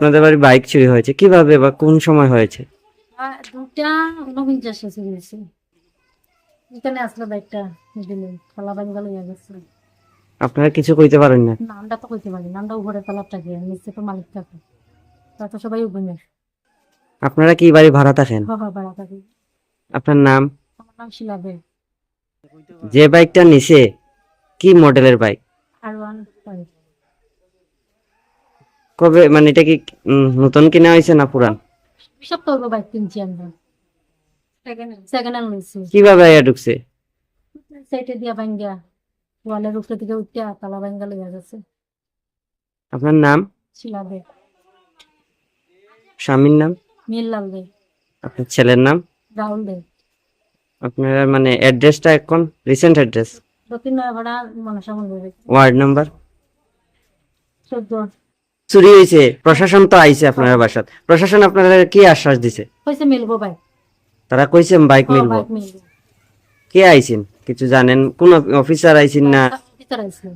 আপনাদের বাড়ি বাইক চুরি হয়েছে? কীভাবে বা কোন সময় হয়েছে? দুটা উনপঞ্চাশ এসে গেছে। এখানে আসলো বাইকটা দিলে খোলা বাঙ্গা লইয়া গেছে। আপনারা কিছু কইতে পারেন না? নামটা তো কইতে পারি নামটা উপরে তলার থাকে নিচে তো মালিক থাকে তা তো সবাই উপরে আপনারা কি বাড়ি ভাড়া থাকেন? বাবা বাড়া থাকে। আপনার নাম? আমার নাম শিলাবে যে বাইকটা নিছে কি মডেলের বাইক আর ওয়ান ফাইভ কবে মানে এটা কি উম, নতুন কিনা হয়েছে না পুরান? সব তো বাইক কিনছি আমরা। সেকেন্ড হ্যান্ড কীভাবে আইয়া ঢুকছে? সাইডে দিয়া বাঙ্গা ওয়ালের উপরে থেকে উঠতে তালা বাঙ্গা লইয়া গেছে। আপনার নাম? শিলাবে স্বামীর নাম? মিল লাল দে। আপনার ছেলের নাম? রাহুল দে। আপনার মানে অ্যাড্রেসটা এখন রিসেন্ট অ্যাড্রেস দক্ষিণ নয়াপাড়া মনসা মন্দিরে ওয়ার্ড নাম্বার চোদ্দ। চুরি হয়েছে প্রশাসন তো আইছে আপনার বাসাত। প্রশাসন আপনাদের কি আশ্বাস দিছে? কইছে মিলবো ভাই। তারা কইছে বাইক মিলবো। কে আইছেন? কিছু জানেন? কোন অফিসার আইছেন না? অফিসার আসলো